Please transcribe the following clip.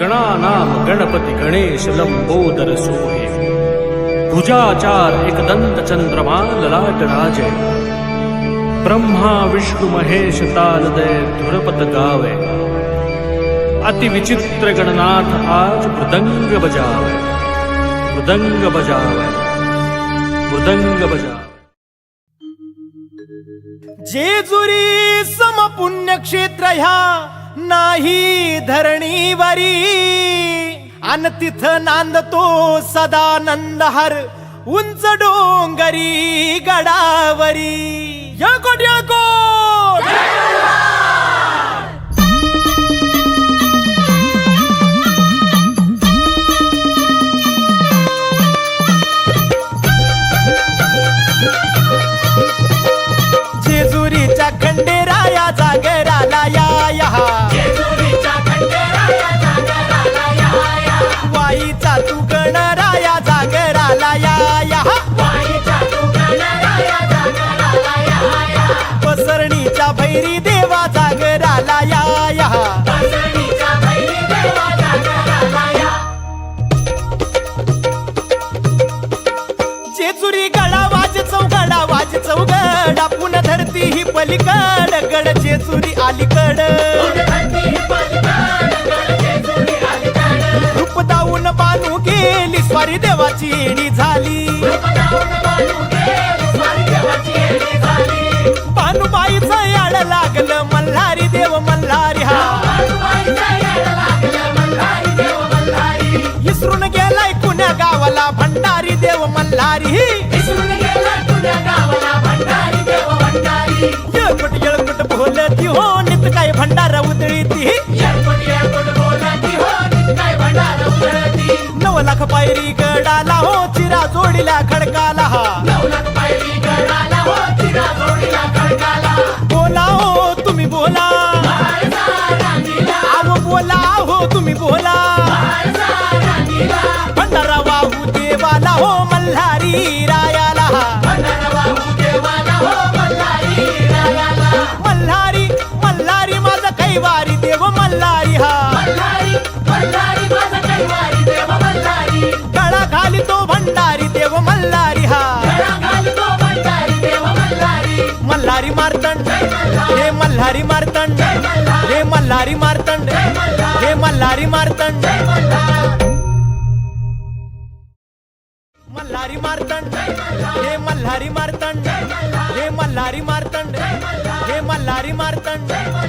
गणानाम गणपती गणेश लंबोदर सोहे। भुजाचार एकदंत चंद्रमा ललाट राजे। ब्रह्मा विष्णु महेश तालदय धुरपत गावे। अति विचित्र गणनाथ आज मृदंग बजावे। मृदंग बजावे। मृदंग बजावे। जेजुरी समपुण्यक्षेत्र ह्या नाही धरणीवरी अन तिथ नांदतो सदानंद हर उंच डोंगरी गडावरी. पसरणीच्या भैरी देवा जागराला या या. जेजुरी गळा वाज चौगडा वाज चौगड आपण धरती ही पलीकड गड जेजुरी अलीकड. देवाची येडी झाली. बानूबाईचं याड लागलं मल्हारी देव मल्हारी हा. इसरून गेलाय कुण्या गावाला भंडारी देव मल्हारी. येळकुट येळकुट बोलती हो नित काय भंडार उदळी ती लाख पायरी गडाला हो चिरा जोडीला खडकाला हा. మల్లారి మారుతండ్. ఏ మల్లారి మారుతండ్. ఏ మల్లారి మారుతండ్. మల్లారి. మారుతండ్. ఏ మల్లారి మారుతండ్. ఏ మల్లారి మారుతండ్. ఏ మల్లారి మారుతండ్.